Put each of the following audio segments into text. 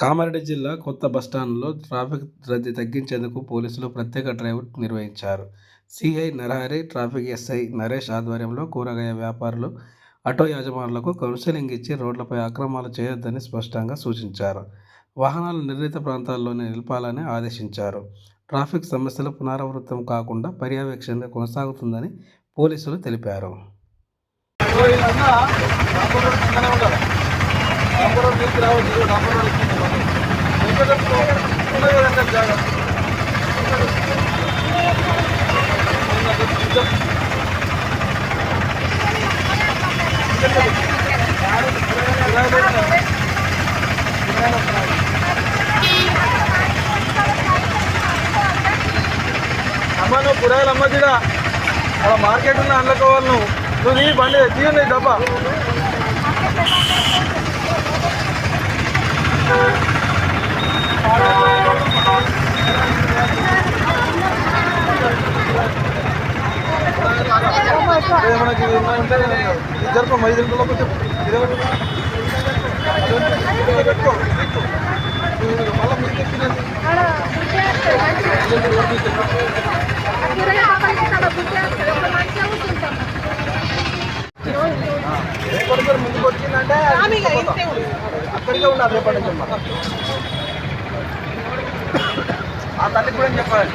కామారెడ్డి జిల్లా కొత్త బస్టాండ్లో ట్రాఫిక్ రద్దీ తగ్గించేందుకు పోలీసులు ప్రత్యేక డ్రైవ్ నిర్వహించారు. C I Narahari, traffic S I Naresh ఆధ్వర్యంలో కూరగాయ వ్యాపారులు, ఆటో యజమానులకు కౌన్సిలింగ్ ఇచ్చి రోడ్లపై అక్రమాలు చేయొద్దని స్పష్టంగా సూచించారు. వాహనాలు నిర్ణీత ప్రాంతాల్లోనే నిలపాలని ఆదేశించారు. ట్రాఫిక్ సమస్యలు పునరావృతం కాకుండా పర్యవేక్షణ కొనసాగుతుందని పోలీసులు తెలిపారు. అమ్మ నువ్వు కూరగాయలు అమ్మ తీరా అలా మార్కెట్ ఉన్న అందుకోవాలి నువ్వు. నువ్వు నీ బండి తీయండి డబ్బా. మనకి ఇది జరుపు ఐదు గంటల పెట్టుకో మళ్ళీ రేపటి పేరు ముందుకు వచ్చిందంటే అక్కడికే ఉన్నారు రేపటి నుంచి. అమ్మ. ఆ తల్లికి కూడా చెప్పాలి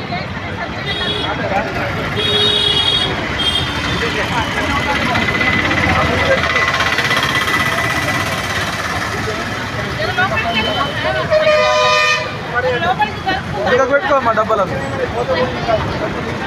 ఇక్కడ పెట్టుకోమ్మా డబ్బులు అవి. ఉన్నాయి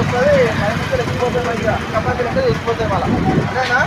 వస్తుంది పది నిమిషాలు ఎక్కిపోతాయి మంచిగా చపాతీలు అంటే ఎక్కిపోతాయి మళ్ళీ అంతేనా